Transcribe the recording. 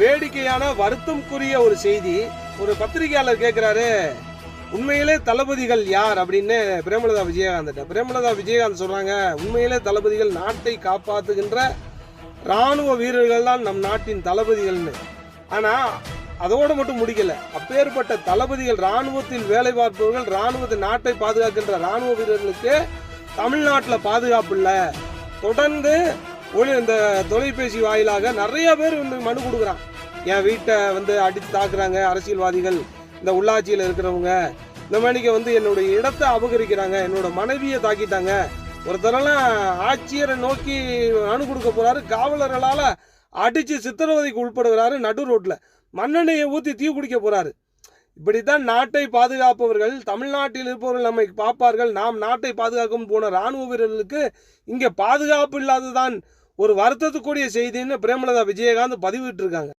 வேடிக்கையான வருத்தம்க்குரிய ஒரு செய்தி ஒரு பத்திரிகையாளர் கேட்கிறாரு உண்மையிலே தளபதிகள் யார் அப்படின்னு பிரேமலதா விஜயகாந்த் பிரேமலதா விஜயகாந்த் சொல்றாங்க உண்மையிலே தளபதிகள் நாட்டை காப்பாத்துகின்ற ராணுவ வீரர்கள் தான் நம் நாட்டின் தளபதிகள்னு. ஆனா அதோடு மட்டும் முடிக்கல. அப்பேற்பட்ட தளபதிகள் ராணுவத்தில் வேலை பார்ப்பவர்கள் ராணுவத்தின் நாட்டை பாதுகாக்கின்ற ராணுவ வீரர்களுக்கு தமிழ்நாட்டில் பாதுகாப்பு இல்லை. தொடர்ந்து ஒளி இந்த தொலைபேசி வாயிலாக நிறைய பேர் வந்து மனு கொடுக்குறான். என் வீட்டை வந்து அடித்து தாக்குறாங்க அரசியல்வாதிகள் இந்த உள்ளாட்சியில் இருக்கிறவங்க. இந்த மாதிரிக்கு வந்து என்னுடைய இடத்தை அபகரிக்கிறாங்க என்னோட மனைவியை தாக்கிட்டாங்க. ஒருத்தரெல்லாம் ஆட்சியரை நோக்கி மனு கொடுக்க போகிறாரு காவலர்களால் அடித்து சித்திரவதைக்கு உட்படுகிறாரு நடு ரோட்டில் மண்ணெண்ணெயை ஊற்றி தீ குடிக்க போகிறாரு இப்படித்தான் நாட்டை பாதுகாப்பவர்கள் தமிழ்நாட்டில் இருப்பவர்கள் நம்மை பார்ப்பார்கள் நாம் நாட்டை பாதுகாக்கும் போன ராணுவ வீரர்களுக்கு இங்கே பாதுகாப்பு இல்லாததான் ஒரு வருத்தத்துக்குரிய செய்தின்னு பிரேமலதா விஜயகாந்த் பதிவிட்டிருக்காங்க.